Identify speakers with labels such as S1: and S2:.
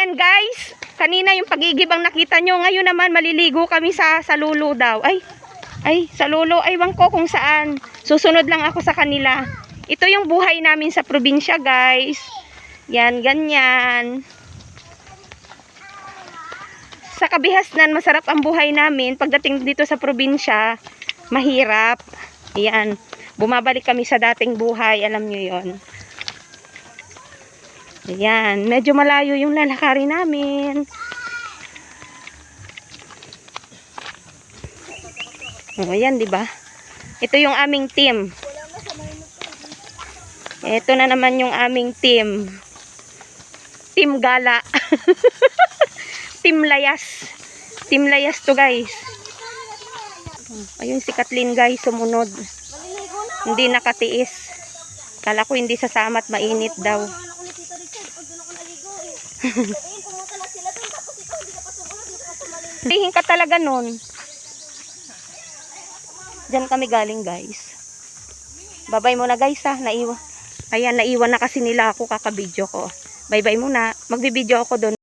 S1: Ayan guys, kanina yung pagigib ang nakita nyo. Ngayon naman maliligo kami sa salulo daw. Ay, ay, salulo. Aywan ko kung saan. Susunod lang ako sa kanila. Ito yung buhay namin sa probinsya guys. Yan, ganyan. Sa kabihasnan, masarap ang buhay namin. Pagdating dito sa probinsya, mahirap. Yan. Bumabalik kami sa dating buhay. Alam nyo yon. Ayan, medyo malayo yung lalakarin namin. O, ayan, di ba? Ito yung aming team. Ito na naman yung aming team. Team Gala. team Layas. Team Layas to, guys. Ayun si Kathleen, guys, sumunod. Hindi nakatiis. Kala ko hindi sasama at mainit daw. Tihin ka talaga nun. Diyan kami galing guys. Babay muna guys ha. Naiwan. Ayan, naiwan na kasi nila ako kakabidyo ko. Bye bye muna. Magbibideo ako doon.